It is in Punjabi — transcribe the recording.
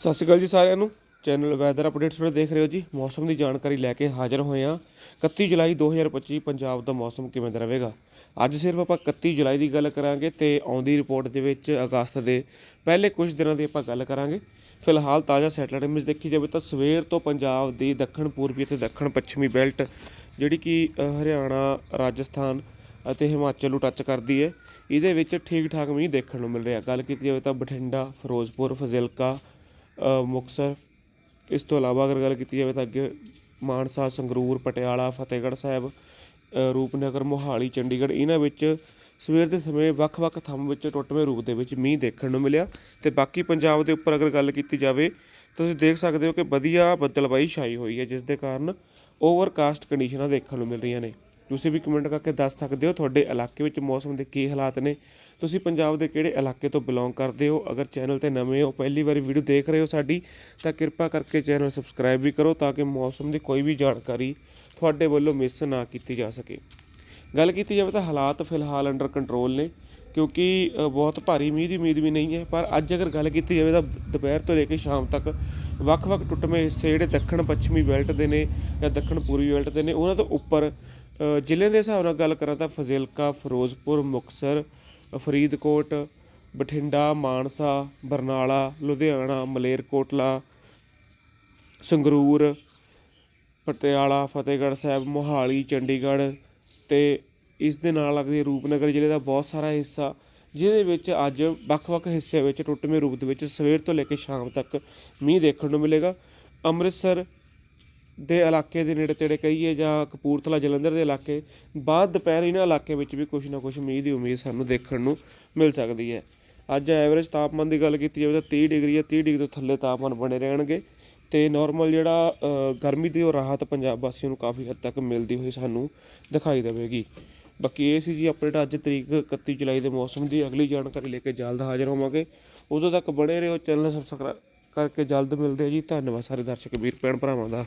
ਸਤਿ ਸ਼੍ਰੀ ਅਕਾਲ ਜੀ ਸਾਰਿਆਂ ਨੂੰ। ਚੈਨਲ ਵੈਦਰ ਅਪਡੇਟਸ ਜਿਹੜੇ ਦੇਖ ਰਹੇ ਹੋ ਜੀ। ਮੌਸਮ ਦੀ ਜਾਣਕਾਰੀ ਲੈ ਕੇ ਹਾਜ਼ਰ ਹੋਏ ਹਾਂ। 31 ਜੁਲਾਈ 2025 ਪੰਜਾਬ ਦਾ ਮੌਸਮ ਕਿਵੇਂ ਦਾ ਰਹੇਗਾ? ਅੱਜ ਸਿਰਫ ਆਪਾਂ 31 ਜੁਲਾਈ ਦੀ ਗੱਲ ਕਰਾਂਗੇ ਤੇ ਆਉਂਦੀ ਰਿਪੋਰਟ ਦੇ ਵਿੱਚ ਅਗਸਤ ਦੇ ਪਹਿਲੇ ਕੁਝ ਦਿਨਾਂ ਦੀ ਆਪਾਂ ਗੱਲ ਕਰਾਂਗੇ। ਫਿਲਹਾਲ ਤਾਜ਼ਾ ਸੈਟਲਾਈਟ ਇਮੇਜ ਦੇਖੀ ਜਾਵੇ ਤਾਂ ਸਵੇਰ ਤੋਂ ਪੰਜਾਬ ਦੀ ਦੱਖਣ, ਪੂਰਬੀ ਅਤੇ ਦੱਖਣ ਪੱਛਮੀ ਬੈਲਟ ਜਿਹੜੀ ਕਿ ਹਰਿਆਣਾ, ਰਾਜਸਥਾਨ ਅਤੇ ਹਿਮਾਚਲ ਨੂੰ ਟੱਚ ਕਰਦੀ ਹੈ। ਇਹਦੇ ਵਿੱਚ ਠੀਕ ਠਾਕ ਮੀਂਹ ਦੇਖਣ ਨੂੰ ਮਿਲ ਰਿਹਾ। ਗੱਲ ਕੀਤੀ ਜਾਵੇ ਤਾਂ ਬਠਿੰਡਾ, ਫਿਰੋਜ਼ਪੁਰ, ਫਜ਼ਿਲਕਾ ਮੁਕਤਸਰ। ਇਸ ਤੋਂ ਇਲਾਵਾ ਅਗਰ ਗੱਲ ਕੀਤੀ ਜਾਵੇ ਤਾਂ ਅੱਗੇ ਮਾਨਸਾ, ਸੰਗਰੂਰ, ਪਟਿਆਲਾ, ਫਤਿਹਗੜ੍ਹ ਸਾਹਿਬ ਰੂਪਨਗਰ, ਮੋਹਾਲੀ, ਚੰਡੀਗੜ੍ਹ, ਇਹਨਾਂ ਵਿੱਚ ਸਵੇਰ ਦੇ ਸਮੇਂ ਵੱਖ-ਵੱਖ ਥੰਮ ਵਿੱਚ ਟੁੱਟਵੇਂ ਰੂਪ ਦੇ ਵਿੱਚ ਮੀਂਹ ਦੇਖਣ ਨੂੰ ਮਿਲਿਆ। ਤੇ ਬਾਕੀ ਪੰਜਾਬ ਦੇ ਉੱਪਰ ਅਗਰ ਗੱਲ ਕੀਤੀ ਜਾਵੇ, ਤੁਸੀਂ ਦੇਖ ਸਕਦੇ ਹੋ ਕਿ ਵਧੀਆ ਬੱਦਲਬਾਈ ਛਾਈ ਹੋਈ ਹੈ, ਜਿਸ ਦੇ ਕਾਰਨ ਓਵਰਕਾਸਟ ਕੰਡੀਸ਼ਨਾਂ ਦੇਖਣ ਨੂੰ ਮਿਲ ਰਹੀਆਂ ਨੇ। ਤੁਸੀਂ ਵੀ ਕਮੈਂਟ ਕਰਕੇ ਦੱਸ ਸਕਦੇ ਹੋ ਤੁਹਾਡੇ ਇਲਾਕੇ ਵਿੱਚ ਮੌਸਮ ਦੇ ਕੀ ਹਾਲਾਤ ਨੇ। ਤੁਸੀਂ ਪੰਜਾਬ ਦੇ ਕਿਹੜੇ ਇਲਾਕੇ ਤੋਂ ਬਿਲੋਂਗ ਕਰਦੇ ਹੋ? ਅਗਰ ਚੈਨਲ ਤੇ ਨਵੇਂ ਹੋ, ਪਹਿਲੀ ਵਾਰੀ ਵੀਡੀਓ ਦੇਖ ਰਹੇ ਹੋ ਸਾਡੀ, ਤਾਂ ਕਿਰਪਾ ਕਰਕੇ ਚੈਨਲ ਸਬਸਕ੍ਰਾਈਬ ਵੀ ਕਰੋ ਤਾਂ ਕਿ ਮੌਸਮ ਦੀ ਕੋਈ ਵੀ ਜਾਣਕਾਰੀ ਤੁਹਾਡੇ ਵੱਲੋਂ ਮਿਸ ਨਾ ਕੀਤੀ ਜਾ ਸਕੇ। ਗੱਲ ਕੀਤੀ ਜਾਵੇ ਤਾਂ ਹਾਲਾਤ ਫਿਲਹਾਲ ਅੰਡਰ ਕੰਟਰੋਲ ਨੇ, ਕਿਉਂਕਿ ਬਹੁਤ ਭਾਰੀ ਮੀਂਹ ਦੀ, ਉਮੀਦ ਵੀ ਨਹੀਂ ਹੈ। ਪਰ ਅੱਜ ਅਗਰ ਗੱਲ ਕੀਤੀ ਜਾਵੇ ਤਾਂ ਦੁਪਹਿਰ ਤੋਂ ਲੈ ਕੇ ਸ਼ਾਮ ਤੱਕ ਵੱਖ-ਵੱਖ ਟੁੱਟਵੇਂ ਹਿੱਸੇ ਜਿਹੜੇ ਦੱਖਣ ਪੱਛਮੀ ਬੈਲਟ ਦੇ ਨੇ ਜਾਂ ਦੱਖਣ ਪੂਰਬੀ ਬੈਲਟ ਦੇ ਨੇ, ਉਹਨਾਂ ਤੋਂ ਉੱਪਰ ਜ਼ਿਲ੍ਹੇ ਦੇ ਹਿਸਾਬ ਨਾਲ ਗੱਲ ਕਰਾਂ ਤਾਂ ਫਜ਼ਿਲਕਾ, ਫਿਰੋਜ਼ਪੁਰ, ਮੁਕਤਸਰ, ਫਰੀਦਕੋਟ, ਬਠਿੰਡਾ, ਮਾਨਸਾ, ਬਰਨਾਲਾ, ਲੁਧਿਆਣਾ, ਮਲੇਰਕੋਟਲਾ, ਸੰਗਰੂਰ, ਪਟਿਆਲਾ, ਫਤਿਹਗੜ੍ਹ ਸਾਹਿਬ, ਮੋਹਾਲੀ, ਚੰਡੀਗੜ੍ਹ ਤੇ ਇਸ ਦੇ ਨਾਲ ਲੱਗਦੇ ਰੂਪਨਗਰ ਜ਼ਿਲ੍ਹੇ ਦਾ ਬਹੁਤ ਸਾਰਾ ਹਿੱਸਾ, ਜਿਹਦੇ ਵਿੱਚ ਅੱਜ ਵੱਖ-ਵੱਖ ਹਿੱਸਿਆਂ ਵਿੱਚ, ਟੁੱਟਵੇਂ ਰੂਪ ਦੇ ਵਿੱਚ ਸਵੇਰ ਤੋਂ ਲੈ ਕੇ ਸ਼ਾਮ ਤੱਕ ਮੀਂਹ ਦੇਖਣ ਨੂੰ ਮਿਲੇਗਾ। ਅੰਮ੍ਰਿਤਸਰ ਦੇ ਇਲਾਕੇ ਦੇ ਨੇੜੇ ਤੇੜੇ ਕਹੀਏ ਜਾਂ ਕਪੂਰਥਲਾ, ਜਲੰਧਰ ਦੇ ਇਲਾਕੇ, ਬਾਅਦ ਦੁਪਹਿਰ ਇਹਨਾਂ ਇਲਾਕੇ ਵਿੱਚ ਵੀ ਕੁਝ ਨਾ ਕੁਝ ਮੀਂਹ ਦੀ ਉਮੀਦ ਸਾਨੂੰ ਦੇਖਣ ਨੂੰ ਮਿਲ ਸਕਦੀ ਹੈ। ਅੱਜ ਐਵਰੇਜ ਤਾਪਮਾਨ ਦੀ ਗੱਲ ਕੀਤੀ ਜਾਵੇ ਤਾਂ 30 ਡਿਗਰੀ ਜਾਂ 30 ਡਿਗਰੀ ਤੋਂ ਥੱਲੇ ਤਾਪਮਾਨ ਬਣੇ ਰਹਿਣਗੇ ਤੇ ਨਾਰਮਲ ਜਿਹੜਾ ਗਰਮੀ ਦੀ ਉਹ ਰਾਹਤ ਪੰਜਾਬ ਵਾਸੀਆਂ ਨੂੰ ਕਾਫੀ ਹੱਦ ਤੱਕ ਮਿਲਦੀ ਹੋਈ ਸਾਨੂੰ ਦਿਖਾਈ ਦੇਵੇਗੀ। ਬਾਕੀ ਇਹ ਸੀ ਜੀ ਅਪਡੇਟ ਅੱਜ ਤਰੀਕ 31 ਜੁਲਾਈ ਦੇ ਮੌਸਮ ਦੀ ਅਗਲੀ ਜਾਣਕਾਰੀ ਲੈ ਕੇ ਜਲਦ ਹਾਜ਼ਰ ਹੋਵਾਂਗੇ। ਉਦੋਂ ਤੱਕ ਬਣੇ ਰਹੋ ਚੈਨਲ ਸਬਸਕ੍ਰਾਈਬ ਕਰਕੇ ਜਲਦ ਮਿਲਦੇ ਆ ਜੀ। ਧੰਨਵਾਦ ਸਾਰੇ ਦਰਸ਼ਕ, ਵੀਰ, ਭੈਣ, ਭਰਾਵਾਂ ਦਾ।